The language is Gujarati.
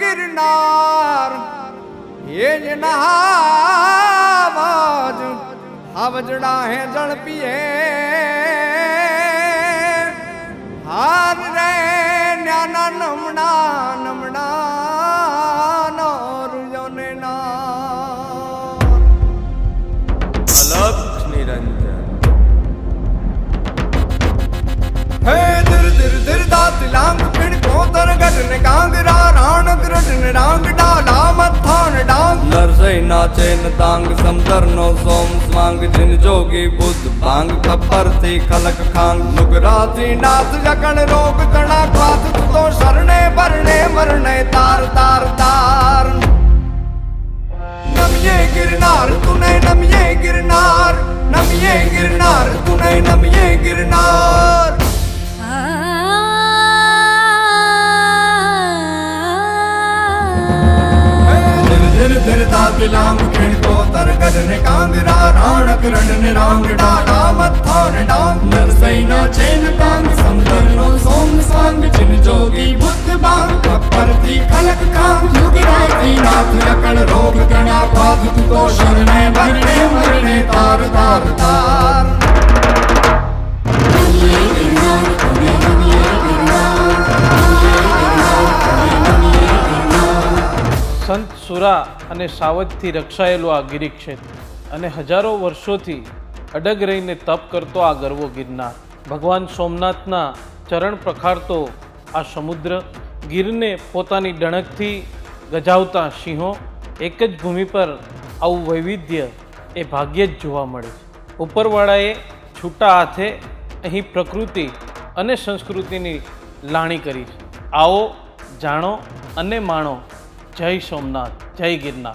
ગિરનાર, એ જ નહાવાજ, હાવજડા હે જળ પીએ. હાર રે ન્યાના નમણા નમણા નોરુયો ને ના અલક્ષ નિરંજન નરસઈ નાચે ન તાંગ સમદર નો સોમ સ્વાંગ જીન જોગી બુદ્ધ ભાંગ ખપ્પર થી ખલક ખાંગ નુગરાથી નાથ જકણ રોગ તણા ક્વાથ તો શરણે ભરણે મરણે તાર તાર તાર નમિયે ગિરનાર તુને નમિયે ગિરનાર નમિયે ગિરનાર તુને નમિયે ગિરનાર ધીર પિલામ ધીર દાત લાંગ ખીણ કોતર ગઢ ને કાંગરા રાણ ગ્રઢ ને રાંગ ડાલા મથાણ ડાંગ નરસૈના ચેન કાંગ સમદર નો સોમ સાંગ ચિન જોગી બુદ્ધ બાંગ કપરથી ખલક કાંગ યુગરાતી નાથ અકળ રોગ કણા પાપ સંત સુરા અને સાવજથી રક્ષાયેલું આ ગિરિક્ષેત્ર અને હજારો વર્ષોથી અડગ રહીને તપ કરતો આ ગરવો ગિરનાર. ભગવાન સોમનાથના ચરણ પ્રખાડતો આ સમુદ્ર ગીરને પોતાની ડણકથી ગજાવતા સિંહો એક જ ભૂમિ પર આવું વૈવિધ્ય એ ભાગ્યે જ જોવા મળે છે. ઉપરવાળાએ છૂટા હાથે અહીં પ્રકૃતિ અને સંસ્કૃતિની લાણી કરી છે. આવો, જાણો અને માણો જય સોમનાથ જય ગિરનાર.